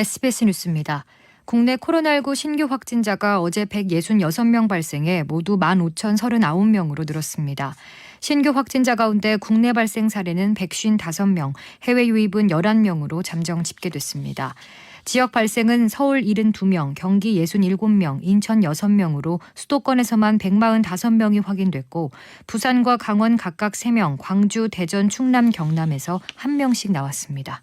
SBS 뉴스입니다. 국내 코로나19 신규 확진자가 어제 166명 발생해 모두 15,039명으로 늘었습니다. 신규 확진자 가운데 국내 발생 사례는 155명, 해외 유입은 11명으로 잠정 집계됐습니다. 지역 발생은 서울 72명, 경기 67명, 인천 6명으로 수도권에서만 145명이 확인됐고 부산과 강원 각각 3명, 광주, 대전, 충남, 경남에서 1명씩 나왔습니다.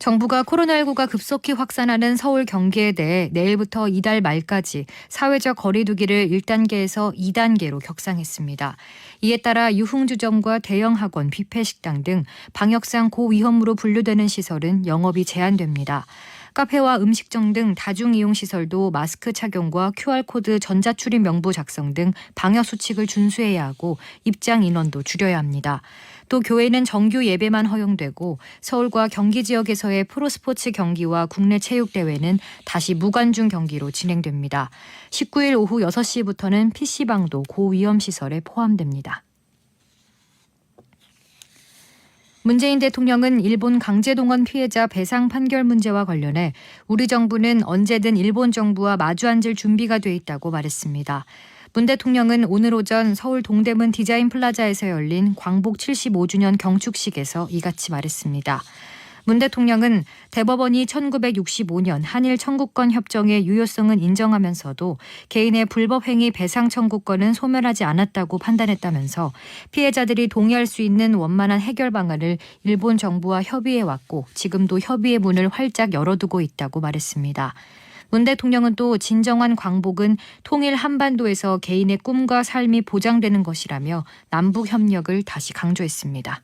정부가 코로나19가 급속히 확산하는 서울 경기에 대해 내일부터 이달 말까지 사회적 거리두기를 1단계에서 2단계로 격상했습니다. 이에 따라 유흥주점과 대형 학원, 뷔페식당 등 방역상 고위험으로 분류되는 시설은 영업이 제한됩니다. 카페와 음식점 등 다중이용 시설도 마스크 착용과 QR코드 전자출입 명부 작성 등 방역 수칙을 준수해야 하고 입장 인원도 줄여야 합니다. 또 교회는 정규 예배만 허용되고 서울과 경기 지역에서의 프로스포츠 경기와 국내 체육대회는 다시 무관중 경기로 진행됩니다. 19일 오후 6시부터는 PC방도 고위험 시설에 포함됩니다. 문재인 대통령은 일본 강제동원 피해자 배상 판결 문제와 관련해 우리 정부는 언제든 일본 정부와 마주 앉을 준비가 돼 있다고 말했습니다. 문 대통령은 오늘 오전 서울 동대문 디자인 플라자에서 열린 광복 75주년 경축식에서 이같이 말했습니다. 문 대통령은 대법원이 1965년 한일 청구권 협정의 유효성은 인정하면서도 개인의 불법 행위 배상 청구권은 소멸하지 않았다고 판단했다면서 피해자들이 동의할 수 있는 원만한 해결 방안을 일본 정부와 협의해 왔고 지금도 협의의 문을 활짝 열어두고 있다고 말했습니다. 문 대통령은 또 진정한 광복은 통일 한반도에서 개인의 꿈과 삶이 보장되는 것이라며 남북 협력을 다시 강조했습니다.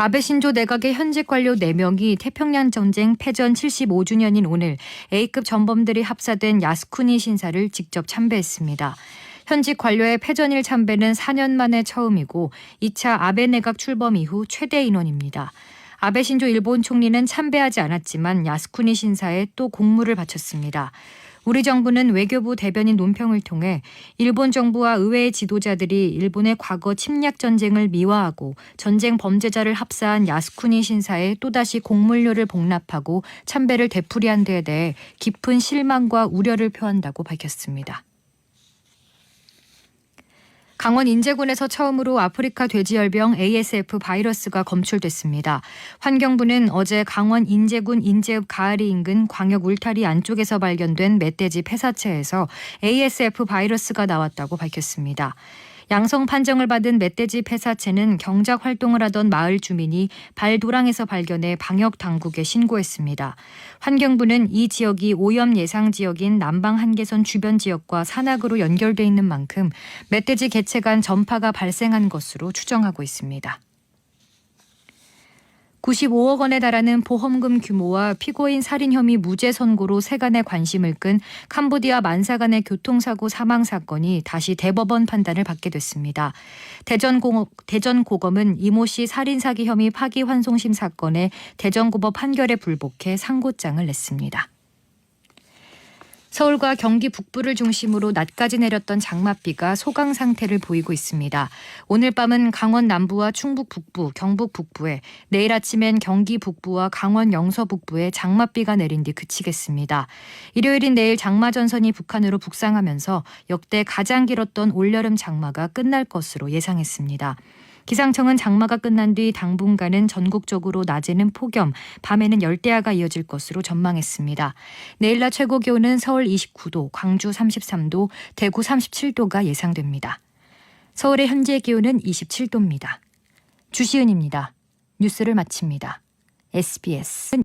아베 신조 내각의 현직 관료 4명이 태평양 전쟁 패전 75주년인 오늘 A급 전범들이 합사된 야스쿠니 신사를 직접 참배했습니다. 현직 관료의 패전일 참배는 4년 만에 처음이고 2차 아베 내각 출범 이후 최대 인원입니다. 아베 신조 일본 총리는 참배하지 않았지만 야스쿠니 신사에 또 공물을 바쳤습니다. 우리 정부는 외교부 대변인 논평을 통해 일본 정부와 의회의 지도자들이 일본의 과거 침략 전쟁을 미화하고 전쟁 범죄자를 합사한 야스쿠니 신사에 또다시 공물료를 복납하고 참배를 되풀이한 데에 대해 깊은 실망과 우려를 표한다고 밝혔습니다. 강원 인제군에서 처음으로 아프리카 돼지열병 ASF 바이러스가 검출됐습니다. 환경부는 어제 강원 인제군 인제읍 가을이 인근 광역 울타리 안쪽에서 발견된 멧돼지 폐사체에서 ASF 바이러스가 나왔다고 밝혔습니다. 양성 판정을 받은 멧돼지 폐사체는 경작 활동을 하던 마을 주민이 발도랑에서 발견해 방역 당국에 신고했습니다. 환경부는 이 지역이 오염 예상 지역인 남방 한계선 주변 지역과 산악으로 연결돼 있는 만큼 멧돼지 개체 간 전파가 발생한 것으로 추정하고 있습니다. 95억 원에 달하는 보험금 규모와 피고인 살인 혐의 무죄 선고로 세간의 관심을 끈 캄보디아 만사간의 교통사고 사망 사건이 다시 대법원 판단을 받게 됐습니다. 대전고, 대전고검은 이모 씨 살인 사기 혐의 파기환송심 사건에 대전고법 판결에 불복해 상고장을 냈습니다. 서울과 경기 북부를 중심으로 낮까지 내렸던 장맛비가 소강 상태를 보이고 있습니다. 오늘 밤은 강원 남부와 충북 북부, 경북 북부에 내일 아침엔 경기 북부와 강원 영서 북부에 장맛비가 내린 뒤 그치겠습니다. 일요일인 내일 장마 전선이 북한으로 북상하면서 역대 가장 길었던 올여름 장마가 끝날 것으로 예상했습니다. 기상청은 장마가 끝난 뒤 당분간은 전국적으로 낮에는 폭염, 밤에는 열대야가 이어질 것으로 전망했습니다. 내일 낮 최고 기온은 서울 29도, 광주 33도, 대구 37도가 예상됩니다. 서울의 현재 기온은 27도입니다. 주시은입니다. 뉴스를 마칩니다. SBS